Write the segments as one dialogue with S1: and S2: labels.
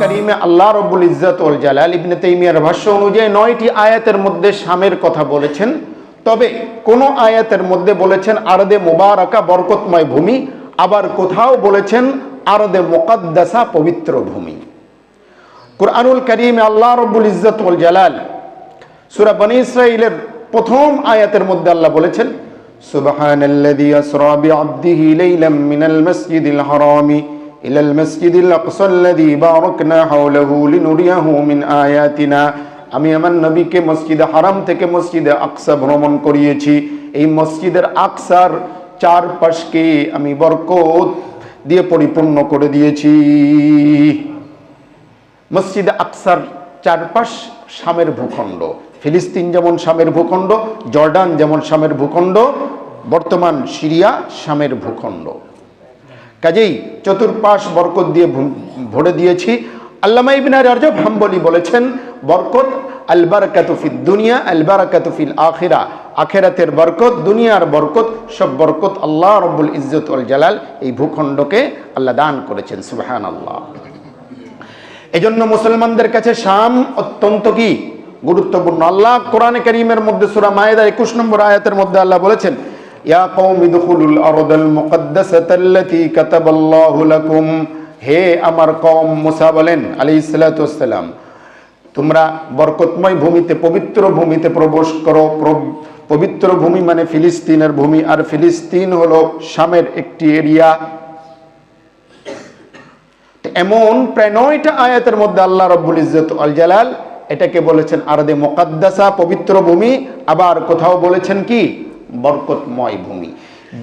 S1: করিমে আল্লাহ তাইমিয়ার ভাষ্য অনুযায়ী নয়টি আয়াতের মধ্যে কথা বলেছেন। তবে কোন আয়াতের মধ্যে বলেছেন আরদে মোবারকা বরকতময় ভূমি, আবার কোথাও বলেছেন আরদে পবিত্র ভূমি। কোরআনুল করিমে আল্লাহ প্রথম আয়াতের মধ্যে আল্লাহ বলেছেন سبحان الذي أسرى بعبده ليلا من المسجد الحرام إلى المسجد الأقصى الذي باركنا حوله لنريه من آياتنا আমি আমার নবীকে মসজিদে হারাম থেকে মসজিদে আকসা ভ্রমণ করিয়েছি এই মসজিদের আকসার চারপাশকে আমি বরকত দিয়ে পরিপূর্ণ করে দিয়েছি মসজিদে আকসার চারপাশ শামের ভূখণ্ড ফিলিস্তিন যেমন শামের ভূখণ্ড, জর্ডান যেমন শামের ভূখণ্ড, বর্তমান সিরিয়া শামের ভূখণ্ড। কাজেই চতুর্পাশ বরকত দিয়ে ভরে দিয়েছি। আল্লামা ইবনে রাজব হাম্বলি বলেছেন, বরকত আলবার আলবারাকাতুফিল দুনিয়া আলবার আলবারাকাতুফিল আখিরা। আখেরাতের বরকত, দুনিয়ার বরকত, সব বরকত আল্লাহ রব্বুল ইজ্জত জালাল এই ভূখণ্ডকে আল্লাহ দান করেছেন সুবহান আল্লাহ এজন্য মুসলমানদের কাছে শাম অত্যন্ত কি? গুরুত্বপূর্ণ। আল্লাহ কোরআনে করিমের মধ্যে সূরা মায়েদা একুশ নম্বর আয়াতের মধ্যে আল্লাহ বলেছেন হে আমার কওম মুসা বলেন, আলাইহিস সালাতু ওয়াসসালাম তোমরা বরকতময় ভূমিতে, পবিত্র ভূমিতে প্রবেশ করো। পবিত্র ভূমি মানে ফিলিস্তিনের ভূমি, আর ফিলিস্তিন হলো শামের একটি এরিয়া। এমন প্রায় নয়টা আয়াতের মধ্যে আল্লাহ রব্বুল ইজ্জত আল জালাল এটাকে বলেছেন আরদে মোকাদ্দাসা, পবিত্র ভূমি, আবার কোথাও বলেছেন কি? বরকতময় ভূমি।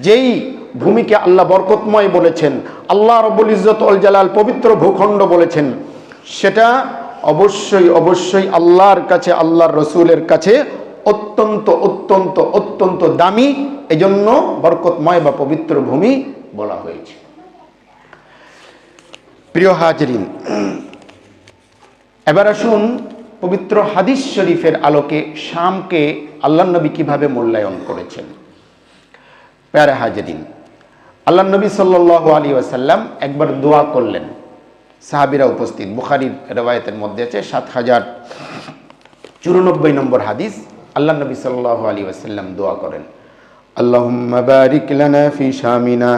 S1: যেই ভূমিকে আল্লাহ বরকতময় বলেছেন, আল্লাহ রব্বুল ইজ্জত আল জালাল পবিত্র ভূখণ্ড বলেছেন, সেটা অবশ্যই অবশ্যই আল্লাহর কাছে, আল্লাহর রসুলের কাছে অত্যন্ত অত্যন্ত অত্যন্ত দামি। এজন্য বরকতময় বা পবিত্র ভূমি বলা হয়েছে। প্রিয় হাজরিন, এবার আসুন পবিত্র হাদিস শরীফের আলোকে শামকে আল্লাহ নবী কীভাবে মূল্যায়ন করেছেন? প্যারা হাজরিন আল্লাহ নবী সাল্লাহ আলী ওয়াসাল্লাম একবার দোয়া করলেন। সাহাবিরা উপস্থিত, বুখারির রেওয়ায়তের মধ্যে আছে সাত হাজার চুরানব্বই নম্বর হাদিস আল্লাহ নবী সাল্লাহ আলী ওয়াসাল্লাম দোয়া করেন। লানা ফি শামিনা,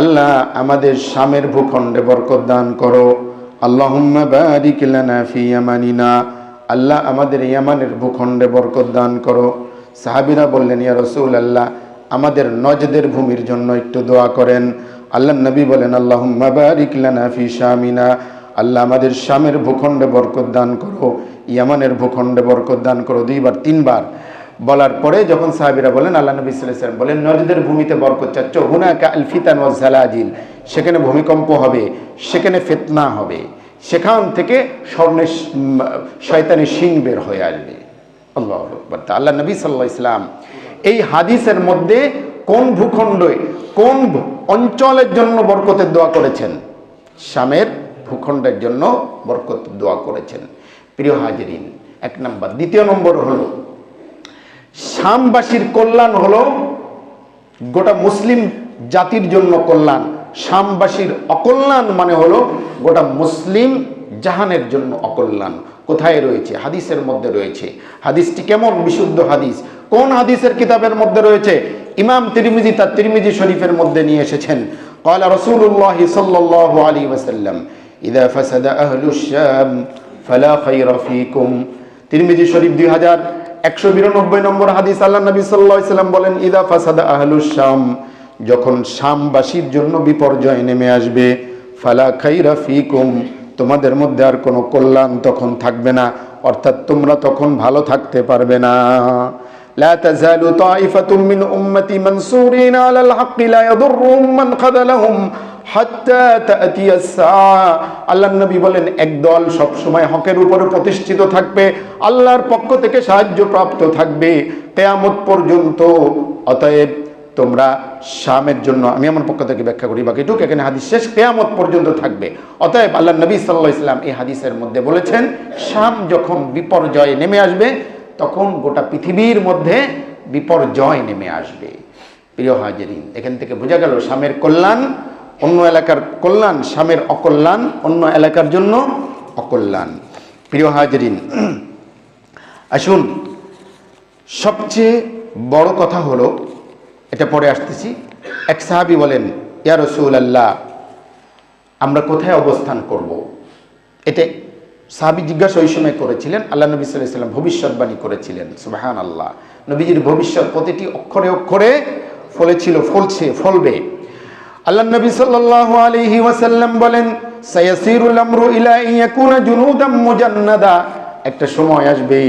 S1: আল্লাহ আমাদের শামের ভূখণ্ডে বরকত দান করো। বারিক ফি ইয়ামানিনা আল্লাহ আমাদের ইয়ামানের ভূখণ্ডে বরকত দান করো। সাহাবিরা বললেন, ইয়া রসুল আল্লাহ আমাদের নজদের ভূমির জন্য একটু দোয়া করেন। আল্লাহ নবী বলেন লানা ফি শামিনা। আল্লাহ আমাদের শামের ভূখণ্ডে বরকত দান করো, ইয়ামানের ভূখণ্ডে বরকত দান করো দুইবার, তিনবার। বলার পরে যখন সাহাবিরা বলেন, আল্লাহ নবী সাল্লাম বলেন, নজদের ভূমিতে বরকত চাচ্ছ, হুনাকা আল ফিতান ওয়াজ জালাজিল, সেখানে ভূমিকম্প হবে, সেখানে ফেতনা হবে। সেখান থেকে স্বর্ণের শয়তানের শিং বের হয়ে আসবে। আল্লাহ আল্লাহ নবী সাল্লাহ ইসলাম এই হাদিসের মধ্যে কোন ভূখণ্ডে, কোন অঞ্চলের জন্য বরকতের দোয়া করেছেন? শামের ভূখণ্ডের জন্য বরকত দোয়া করেছেন। প্রিয় হাজরিন, এক নম্বর। দ্বিতীয় নম্বর হলো, শামবাসীর কল্যাণ হলো গোটা মুসলিম জাতির জন্য কল্যাণ। শামবাসীর অকল্যাণ মানে হলো গোটা মুসলিম জাহানের জন্য অকল্যাণ। কোথায় রয়েছে? হাদিসের মধ্যে রয়েছে। হাদিসটি কেমন? বিশুদ্ধ হাদিস। কোন হাদিসের কিতাবের মধ্যে রয়েছে? ইমাম তিরমিজি তার তিরমিজি শরীফের মধ্যে নিয়ে এসেছেন। কয়লা রসুল্লাহ সাল্লাহ আলী ওসাল্লাম ইদা ফাসাদা আহলুশ্যাম ফালা ফাইরফিকুম তিরমিজি শরীফ দুই হাজার একশো বিরানব্বই নম্বর হাদিস আল্লাহ নবী সাল্লাহ ইসলাম বলেন, ইদা ফাসাদা আহলুসাম যখন শামবাসীর জন্য বিপর্যয় নেমে আসবে ফালা খাইরা ফিকুম তোমাদের মধ্যে আর কোনো কল্যাণ তখন থাকবে না অর্থাৎ তোমরা তখন ভালো থাকতে পারবে না لا تزال طائفة من أمتي منصورين على الحق لا يضرهم من خذلهم হাত্তা তাতিয়া আল্লাহ নবী বলেন একদল সব সময় হকের উপরে প্রতিষ্ঠিত থাকবে আল্লাহর পক্ষ থেকে সাহায্য প্রাপ্ত থাকবে কেয়ামত পর্যন্ত অতএব তোমরা শামের জন্য, আমি আমার পক্ষ থেকে ব্যাখ্যা করি বাকিটুক এখানে হাদিস শেষ, কেয়ামত পর্যন্ত থাকবে। অতএব আল্লাহ নবী সাল্লাহ ইসলাম এই হাদিসের মধ্যে বলেছেন, শাম যখন বিপর্যয় নেমে আসবে, তখন গোটা পৃথিবীর মধ্যে বিপর্যয় নেমে আসবে। প্রিয় হাজিরিন, এখান থেকে বোঝা গেল স্বামের কল্যাণ, অন্য এলাকার কল্যাণ স্বামের অকল্যাণ, অন্য এলাকার জন্য অকল্যাণ। প্রিয় হাজিরিন, আসুন, সবচেয়ে বড় কথা হলো এটা পরে আসতেছি। এক সাহাবি বলেন, ইয়া রসুল আল্লাহ আমরা কোথায় অবস্থান করব। এটা সাহাবি জিজ্ঞাসা ওই সময় করেছিলেন, আল্লাহ নবী সাল্লাম ভবিষ্যৎবাণী করেছিলেন সুবাহান আল্লাহ নবীজির ভবিষ্যৎ প্রতিটি অক্ষরে অক্ষরে ফলেছিল, ফলছে, ফলবে। আল্লাহ নবী সাল্লাল্লাহু আলাইহি ওয়াসাল্লাম বলেন একটা সময় আসবে,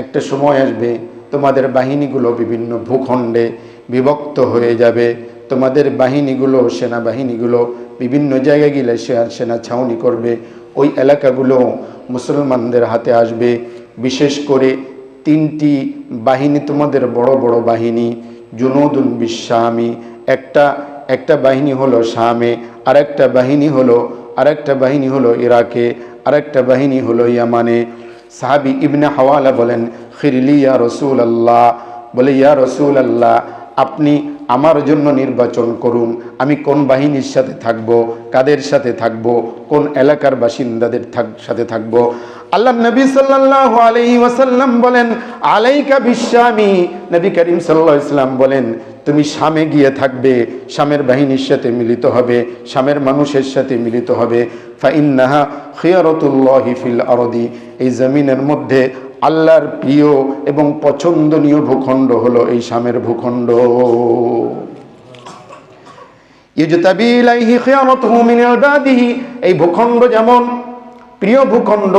S1: একটা সময় আসবে, তোমাদের বাহিনীগুলো বিভিন্ন ভূখণ্ডে বিভক্ত হয়ে যাবে। তোমাদের বাহিনীগুলো, সেনাবাহিনীগুলো বিভিন্ন জায়গায় গেলে সেনা ছাউনি করবে। ওই এলাকাগুলো মুসলমানদের হাতে আসবে। বিশেষ করে তিনটি বাহিনী, তোমাদের বড় বড় বাহিনী, জুনুদুন বিশ্বামি একটা একটা বাহিনী হলো শামে, আরেকটা বাহিনী হলো, আরেকটা বাহিনী হলো ইরাকে, আরেকটা বাহিনী হলো ইয়ামানে। সাহাবি ইবনে হাওয়ালা বলেন, খিরলি ইয়া রসুল আল্লাহ বলে, ইয়া রসুল আল্লাহ আপনি আমার জন্য নির্বাচন করুন। আমি কোন বাহিনীর সাথে থাকব, কাদের সাথে থাকব, কোন এলাকার বাসিন্দাদের সাথে থাকব। আল্লাহ নবী সাল্লাল্লাহু আলাইহি ওয়াসাল্লাম বলেন, আলাইকা বিশ্বয়ামি নবী করিম সাল্লাল্লাহু আলাইহি সাল্লাম বলেন, তুমি শামে গিয়ে থাকবে, শামের বাহিনীর সাথে মিলিত হবে, শামের মানুষের সাথে মিলিত হবে। ফাইন্নাহা খিয়ারতুল্লাহি ফিল আরদি। এই জমিনের মধ্যে আল্লাহর প্রিয় এবং পছন্দনীয় ভূখণ্ড হলো এই শামের ভূখণ্ড। এই ভূখণ্ড যেমন প্রিয় ভূখণ্ড,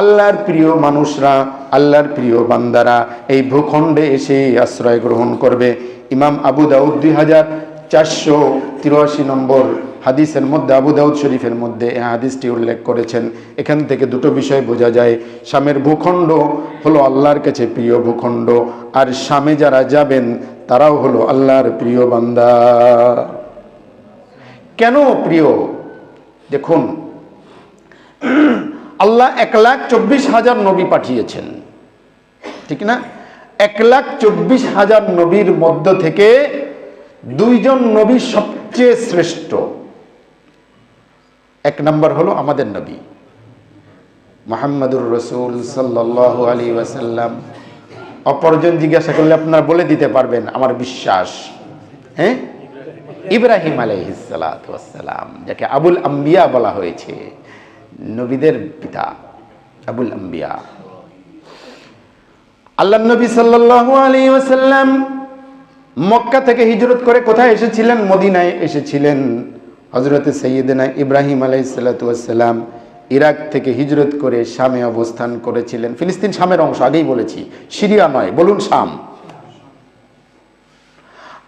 S1: আল্লাহর প্রিয় মানুষরা, আল্লাহর প্রিয় বান্দারা এই ভূখণ্ডে এসে আশ্রয় গ্রহণ করবে। ইমাম আবু দাউদ দুই হাজার চারশো তিরাশি নম্বর হাদিসের মধ্যে, আবু দাউদ শরীফের মধ্যে এই হাদিসটি উল্লেখ করেছেন। এখান থেকে দুটো বিষয় বোঝা যায়। স্বামের ভূখণ্ড হলো আল্লাহর কাছে প্রিয় ভূখণ্ড, আর স্বামে যারা যাবেন, তারাও হলো আল্লাহর প্রিয় বান্দা। কেন প্রিয়? দেখুন, আল্লাহ এক লাখ চব্বিশ হাজার নবী পাঠিয়েছেন। ঠিক না? এক লাখ চব্বিশ হাজার নবীর মধ্য থেকে দুইজন নবী সবচেয়ে শ্রেষ্ঠ। এক নম্বর হলো আমাদের নবী। মোহাম্মদুর রসুল সাল্লাহ আলী ওয়াসাল্লাম। অপরজন জিজ্ঞাসা করলে আপনারা বলে দিতে পারবেন, আমার বিশ্বাস। হ্যাঁ? ইব্রাহিম আলহিসালাম যাকে আবুল আম্বিয়া বলা হয়েছে, নবীদের পিতা আবুল আম্বিয়া। আল্লাহ নবী সাল্লাল্লাহু আলাইহি ওয়াসাল্লাম মক্কা থেকে হিজরত করে কোথায় এসেছিলেন? মদিনায় এসেছিলেন। হজরতে সৈয়দিনা ইব্রাহিম আলাই আলাইসাল্লাম ইরাক থেকে হিজরত করে শামে অবস্থান করেছিলেন। ফিলিস্তিন শামের অংশ, আগেই বলেছি, সিরিয়া নয়, বলুন শাম।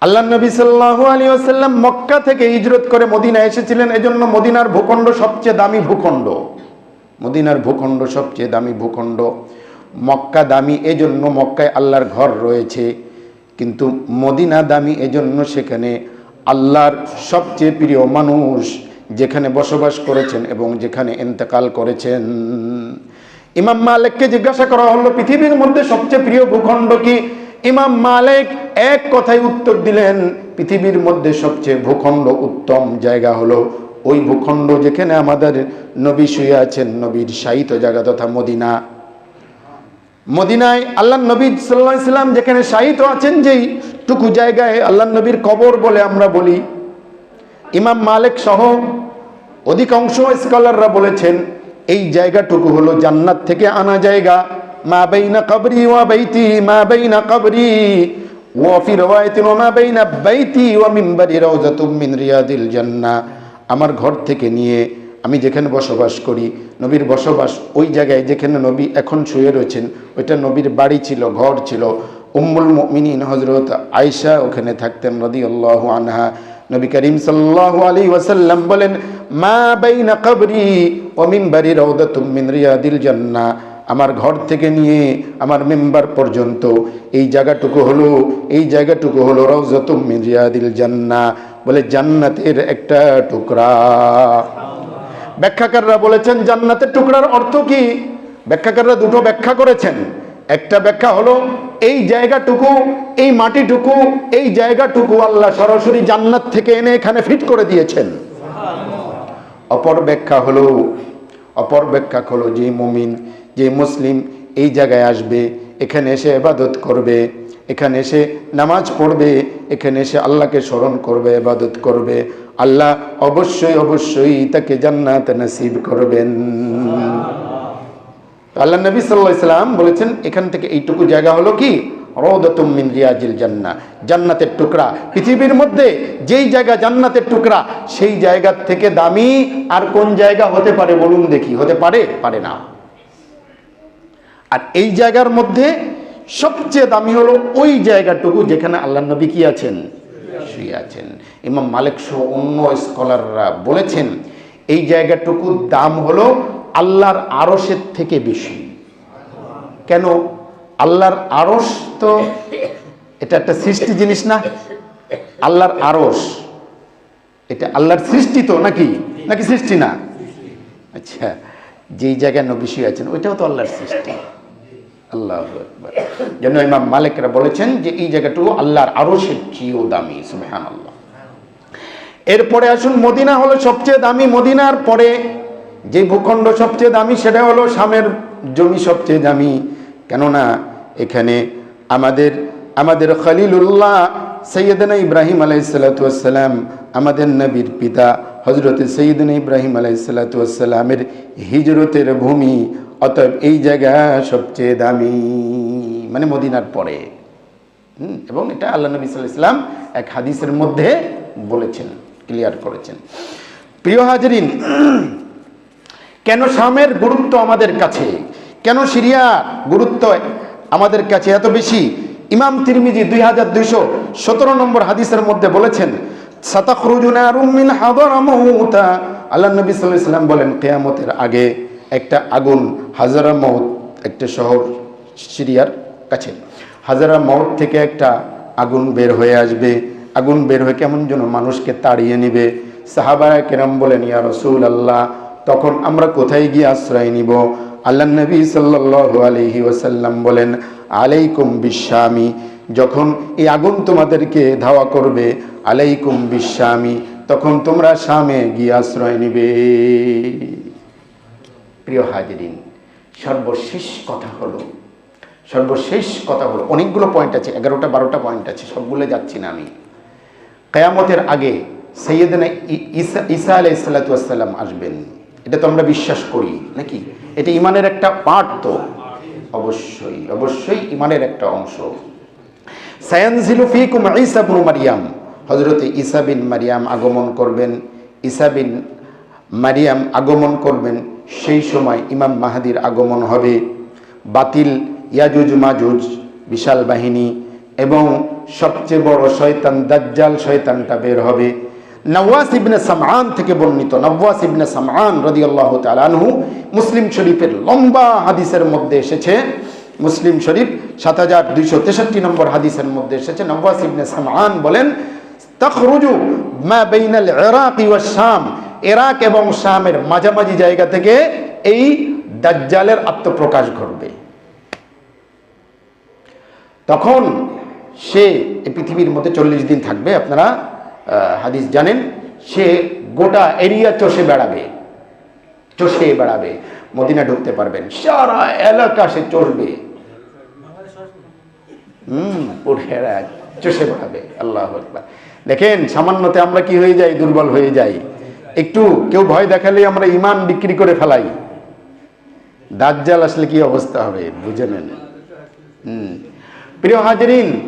S1: আল্লাহ নবী সাল্লাহ আলী আসাল্লাম মক্কা থেকে হিজরত করে মদিনা এসেছিলেন। এজন্য মদিনার ভূখণ্ড সবচেয়ে দামি ভূখণ্ড। মদিনার ভূখণ্ড সবচেয়ে দামি ভূখণ্ড। মক্কা দামি এজন্য মক্কায় আল্লাহর ঘর রয়েছে, কিন্তু মদিনা দামি এজন্য সেখানে আল্লাহর সবচেয়ে প্রিয় মানুষ যেখানে বসবাস করেছেন এবং যেখানে এন্তেকাল করেছেন। ইমাম মালিককে জিজ্ঞাসা করা হলো, পৃথিবীর মধ্যে সবচেয়ে প্রিয় ভূখণ্ড কি? ইমাম মালিক এক কথায় উত্তর দিলেন, পৃথিবীর মধ্যে সবচেয়ে ভূখণ্ড উত্তম জায়গা হলো ওই ভূখণ্ড যেখানে আমাদের নবী শুয়ে আছেন, নবীর সাহিত্য জায়গা তথা মদিনা। মদিনায় আল্লাহ নবী সাল্লাহ ইসলাম যেখানে সাহিত্য আছেন, যেই টুকু জায়গায় আল্লাহ নবীর কবর বলে আমরা বলি। ইমাম মালিক সহ অধিকাংশ স্কলাররা বলেছেন, এই জায়গাটুকু হলো জান্নাত থেকে আনা জায়গা। মা বাইনা কবরি ওয়া বাইতি, মা বাইনা কবরি। ওয়া ফি রাওয়ায়াতিন ওয়া মা বাইনা বাইতি, ওয়া মিনবারি রাউযাতুম মিন রিয়াদিল জান্নাহ আমার ঘর থেকে নিয়ে আমি যেখানে বসবাস করি, নবীর বসবাস ওই জায়গায় যেখানে নবী এখন শুয়ে রয়েছেন, ওইটা নবীর বাড়ি ছিল, ঘর ছিল। উম্মুল মুমিনিন হজরত আয়সা ওখানে থাকতেন রদি আল্লাহ আনহা। নবী করিম সাল্লাল্লাহু আলাইহি ওয়াসাল্লাম বলেন, মা বাইনা কবরি ওয়া মিনবারি রাউদাতুম মিন রিয়াদিল জান্নাহ আমার ঘর থেকে নিয়ে আমার মেম্বার পর্যন্ত এই জায়গাটুকু হলো, এই জায়গাটুকু হলো রওজাতুম মিন রিয়াদিল জান্নাহ বলে, জান্নাতের একটা টুকরা। ব্যাখ্যাকাররা বলেছেন, জান্নাতের টুকরার অর্থ কি? ব্যাখ্যাকাররা দুটো ব্যাখ্যা করেছেন। একটা ব্যাখ্যা হলো এই জায়গাটুকু, এই মাটিটুকু, এই জায়গাটুকু আল্লাহ সরাসরি জান্নাত থেকে এনে এখানে ফিট করে দিয়েছেন। অপর ব্যাখ্যা হলো, অপর ব্যাখ্যা হলো যে মুমিন, যে মুসলিম এই জায়গায় আসবে, এখানে এসে এবাদত করবে, এখানে এসে নামাজ পড়বে, এখানে এসে আল্লাহকে স্মরণ করবে এবাদত করবে। আল্লাহ অবশ্যই অবশ্যই তাকে জান্নাত নসিব করবেন। আল্লাহ নবী সাল্লাহ ইসলাম বলেছেন, এখান থেকে এইটুকু জায়গা হলো কি? রৌদতুম মিন রিয়াজিল জান্না জান্নাতের টুকরা। পৃথিবীর মধ্যে যেই জায়গা জান্নাতের টুকরা, সেই জায়গার থেকে দামি আর কোন জায়গা হতে পারে বলুন দেখি। হতে পারে? পারে না। আর এই জায়গার মধ্যে সবচেয়ে দামি হলো ওই জায়গাটুকু যেখানে আল্লাহ নবী কি আছেন? শুয়ে আছেন। ইমাম মালিক সহ অন্য স্কলাররা বলেছেন, এই জায়গাটুকুর দাম হলো আল্লাহর আরসের থেকে বেশি। কেন? আল্লাহর আরস তো এটা একটা সৃষ্টি জিনিস না। আল্লাহর আরস এটা আল্লাহর সৃষ্টি তো নাকি? নাকি সৃষ্টি না? আচ্ছা যেই জায়গায় নবী শুয়ে আছেন, ওইটাও তো আল্লাহর সৃষ্টি। আল্লাহ যেন ইমাম মালিকরা বলেছেন যে এই জায়গাটুকু আল্লাহর আরসের চেয়েও দামি সুবহান আল্লাহ এরপরে আসুন, মদিনা হলো সবচেয়ে দামি মদিনার পরে যে ভূখণ্ড সবচেয়ে দামি সেটা হলো শামের জমি সবচেয়ে দামি। কেননা এখানে আমাদের আমাদের খলিলুল্লাহ সৈয়দনা ইব্রাহিম আলাইসালাতাম আমাদের নবীর পিতা হজরত সৈয়দনা ইব্রাহিম আলাইসালাতামের হিজরতের ভূমি, অতএব এই জায়গা সবচেয়ে দামি মানে মদিনার পরে। এবং এটা আল্লাহ নবী সাল্লাহ ইসলাম এক হাদিসের মধ্যে বলেছেন, ক্লিয়ার করেছেন। প্রিয় হাজরিন কেন শামের গুরুত্ব আমাদের কাছে? কেন সিরিয়ার গুরুত্ব আমাদের কাছে এত বেশি? ইমাম তিরমিজি দুই হাজার দুইশো সতেরো নম্বর হাদিসের মধ্যে বলেছেন আল্লাহ নবী সাল্লাম বলেন, কিয়ামতের আগে একটা আগুন হাজারা মউত একটা শহর সিরিয়ার কাছে। হাজারা মউত থেকে একটা আগুন বের হয়ে আসবে। আগুন বের হয়ে কেমন যেন মানুষকে তাড়িয়ে নিবে। সাহাবায় কেরাম বলেন, ইয়া রসুল আল্লাহ তখন আমরা কোথায় গিয়ে আশ্রয় নিব? আল্লাহ নবী সাল্লাল্লাহু আলাইহি ওয়াসাল্লাম বলেন, আলাইকুম বিশ্বয়ামি যখন এই আগুন তোমাদেরকে ধাওয়া করবে, আলাইকুম বিশ্বামী তখন তোমরা শামে গিয়ে আশ্রয় নিবে। প্রিয় হাজিরিন, সর্বশেষ কথা হলো, সর্বশেষ কথা হলো, অনেকগুলো পয়েন্ট আছে, এগারোটা, বারোটা পয়েন্ট আছে, সবগুলো যাচ্ছি না আমি। কেয়ামতের আগে সৈয়দনা ই- ঈসা ঈসা আলাই সাল্লাতাম আসবেন। এটা তো আমরা বিশ্বাস করি, নাকি? এটা ইমানের একটা পার্ট তো। অবশ্যই অবশ্যই ইমানের একটা অংশ। সায়ানজিলু ফিকুম ঈসা ইবনু মারিয়াম। হযরতে ঈসা বিন মারিয়াম আগমন করবেন। ঈসা বিন মারিয়াম আগমন করবেন। সেই সময় ইমাম মাহাদির আগমন হবে। বাতিল ইয়াজুজ মাজুজ, বিশাল বাহিনী। এবং সবচেয়ে বড় শয়তান দাজ্জাল শয়তানটা বের হবে। নওয়াস ইবনে সামআন থেকে বর্ণিত। নওয়াস ইবনে সামআন রাদিয়াল্লাহু তাআলা আনহু মুসলিম শরীফের লম্বা হাদিসের মধ্যে এসেছে। মুসলিম শরীফ সাত হাজার দুইশো তেষট্টি নম্বর হাদিসের মধ্যে এসেছে। নওয়াস ইবনে সামআন বলেন, তখরুজু মা বাইনাল ইরাক এবং শামের মাঝামাঝি জায়গা থেকে এই দাজ্জালের আত্মপ্রকাশ ঘটবে। তখন সে পৃথিবীর মধ্যে চল্লিশ দিন থাকবে। আপনারা হাদিস জানেন, সে গোটা এরিয়া চষে বেড়াবে। চষে বেড়াবে। মদিনা ঢুকতে পারবেন। সারা এলাকা সে চষবে। চষে বেড়াবে। আল্লাহ দেখেন, সামান্যতে আমরা কি হয়ে যাই? দুর্বল হয়ে যাই। একটু কেউ ভয় দেখালে আমরা ইমান বিক্রি করে ফেলাই। দাজ্জাল আসলে কি অবস্থা হবে? বুঝে নেন। হুম। প্রিয় হাজরিন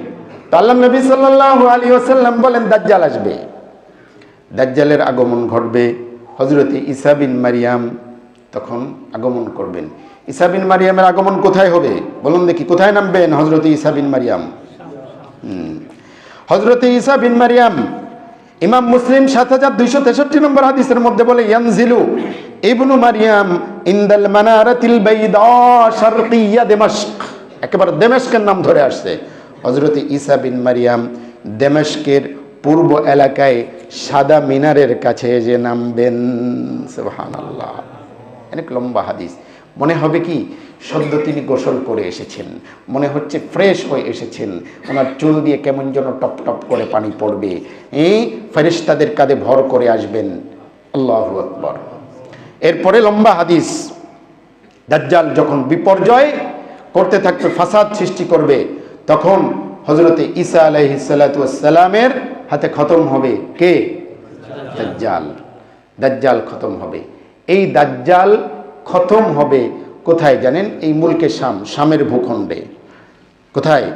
S1: আল্লাহ নবী সাল্লাল্লাহু আলাইহি ওয়াসাল্লাম বলেন, দাজ্জাল আসবে। দাজ্জালের আগমন ঘটবে। হজরতে ঈসা বিন মারিয়াম তখন আগমন করবেন। ঈসা বিন মারিয়ামের আগমন কোথায় হবে? বলুন দেখি, কোথায় নামবেন হজরতে ঈসা বিন মারিয়াম? হজরতে ঈসা বিন মারিয়াম, ইমাম মুসলিম সাত হাজার দুইশো তেষট্টি নম্বর হাদিসের মধ্যে বলে, ইয়ানজিলু ইবনু মারিয়াম ইন্দাল মানারাতিল বাইদা শারকিয়া দেমাশক। একেবারে দেমাশকের নাম ধরে আসছে। হজরতে ঈসা বিন মারিয়াম দেমাশকের পূর্ব এলাকায় সাদা মিনারের কাছে যে নামবেন। সুবহানাল্লাহ। অনেক লম্বা হাদিস। মনে হবে কি? সদ্য তিনি গোসল করে এসেছেন। মনে হচ্ছে ফ্রেশ হয়ে এসেছেন। ওনার চুল দিয়ে কেমন যেন টপ টপ করে পানি পড়বে। এই ফেরেশতাদের কাঁধে ভর করে আসবেন। আল্লাহ আকবর। এরপরে লম্বা হাদিস। দাজ্জাল যখন বিপর্যয় করতে থাকবে ফাসাদ সৃষ্টি করবে তখন হজরতে ঈসা আলাইহিসালামের হাতে খতম হবে কে? দাজ্জাল। দাজ্জাল খতম হবে। এই দাজ্জাল খতম হবে কোথায় জানেন? এই মুলকে শাম, শামের ভূখণ্ডে। কোথায়?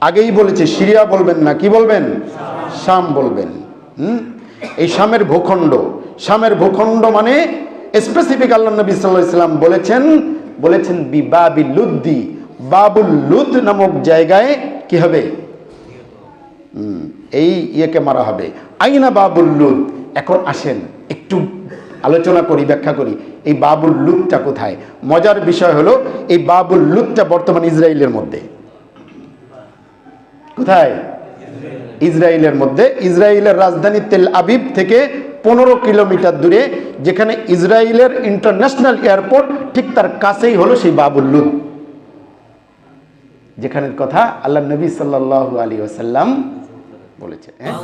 S1: আগেই বলেছে, সিরিয়া বলবেন না, কি বলবেন? শাম বলবেন। হুম? এই শামের ভূখণ্ড। শামের ভূখণ্ড মানে স্পেসিফিক আল্লাহ নবী সাল্লাহ ইসলাম বলেছেন বলেছেন বিবাবি লুদ্দি। বাবুল লুদ নামক জায়গায় কি হবে? এই ইয়েকে মারা হবে। আইনা বাবুল লুদ? এখন আসেন, একটু আলোচনা করি, ব্যাখ্যা করি। এই বাবুল লুদটা কোথায়? মজার বিষয় হলো, এই বাবুল লুদটা বর্তমান ইসরায়েলের মধ্যে। কোথায়? ইসরায়েলের মধ্যে। ইসরায়েলের রাজধানী তেল আবিব থেকে পনেরো কিলোমিটার দূরে, যেখানে ইসরায়েলের ইন্টারন্যাশনাল এয়ারপোর্ট ঠিক তার কাছেই হলো সেই বাবুল্লুদ যেখানের কথা আল্লাহ নবী সাল্লাহ আলী ওসাল্লাম বলেছেন হ্যাঁ?